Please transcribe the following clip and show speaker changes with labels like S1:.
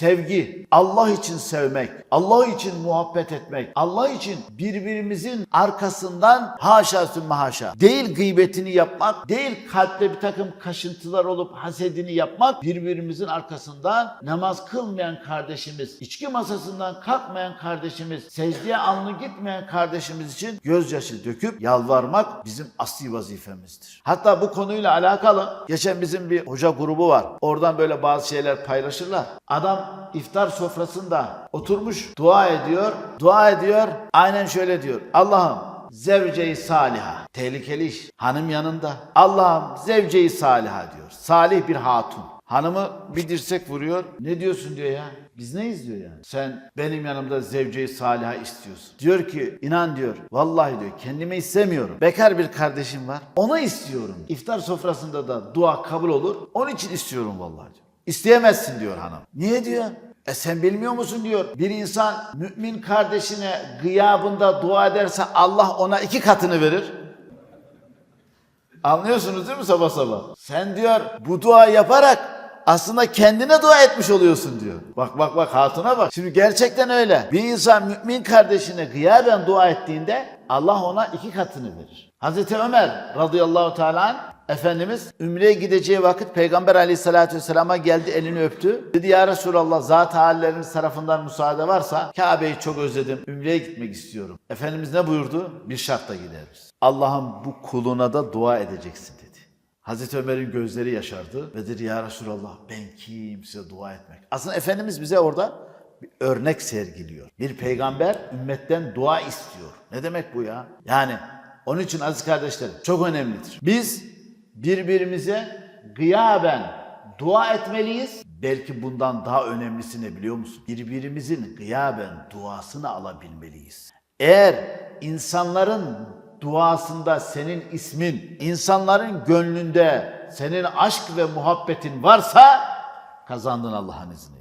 S1: sevgi, Allah için sevmek, Allah için muhabbet etmek, Allah için birbirimizin arkasından haşa sümme haşa. Değil gıybetini yapmak, değil kalpte bir takım kaşıntılar olup hasedini yapmak, birbirimizin arkasından namaz kılmayan kardeşimiz, içki masasından kalkmayan kardeşimiz, secdeye alnı gitmeyen kardeşimiz için gözyaşı döküp yalvarmak bizim asli vazifemizdir. Hatta bu konuyla alakalı geçen bizim bir hoca grubu var. Oradan böyle bazı şeyler paylaşırlar. Adam iftar sofrasında oturmuş dua ediyor. Dua ediyor. Aynen şöyle diyor. Allah'ım zevce-i saliha. Tehlikeli iş. Hanım yanında. Allah'ım zevce-i saliha diyor. Salih bir hatun. Hanımı bir dirsek vuruyor. Ne diyorsun diyor ya. Biz neyiz diyor yani. Sen benim yanımda zevce-i saliha istiyorsun. Diyor ki inan diyor. Vallahi diyor kendime istemiyorum. Bekar bir kardeşim var. Ona istiyorum. İftar sofrasında da dua kabul olur. Onun için istiyorum vallahi diyor. İsteyemezsin diyor hanım. Niye diyor? E sen bilmiyor musun diyor. Bir insan mümin kardeşine gıyabında dua ederse Allah ona iki katını verir. Anlıyorsunuz değil mi sabah sabah? Sen diyor bu dua yaparak aslında kendine dua etmiş oluyorsun diyor. Bak bak bak hatuna bak. Şimdi gerçekten öyle. Bir insan mümin kardeşine gıyaben dua ettiğinde Allah ona iki katını verir. Hazreti Ömer radıyallahu teala Efendimiz Ümre'ye gideceği vakit Peygamber aleyhissalatü vesselama geldi elini öptü. Dedi ya Resulallah zat halleriniz tarafından müsaade varsa Kabe'yi çok özledim. Ümre'ye gitmek istiyorum. Efendimiz ne buyurdu? Bir şartla gideriz. Allah'ım bu kuluna da dua edeceksin dedi. Hazreti Ömer'in gözleri yaşardı ve dedi ya Resulallah ben kimse dua etmek. Aslında Efendimiz bize orada bir örnek sergiliyor. Bir peygamber ümmetten dua istiyor. Ne demek bu ya? Yani onun için aziz kardeşlerim çok önemlidir. Biz birbirimize gıyaben dua etmeliyiz. Belki bundan daha önemlisi ne biliyor musun? Birbirimizin gıyaben duasını alabilmeliyiz. Eğer insanların duasında senin ismin, insanların gönlünde senin aşk ve muhabbetin varsa kazandın Allah'ın izniyle.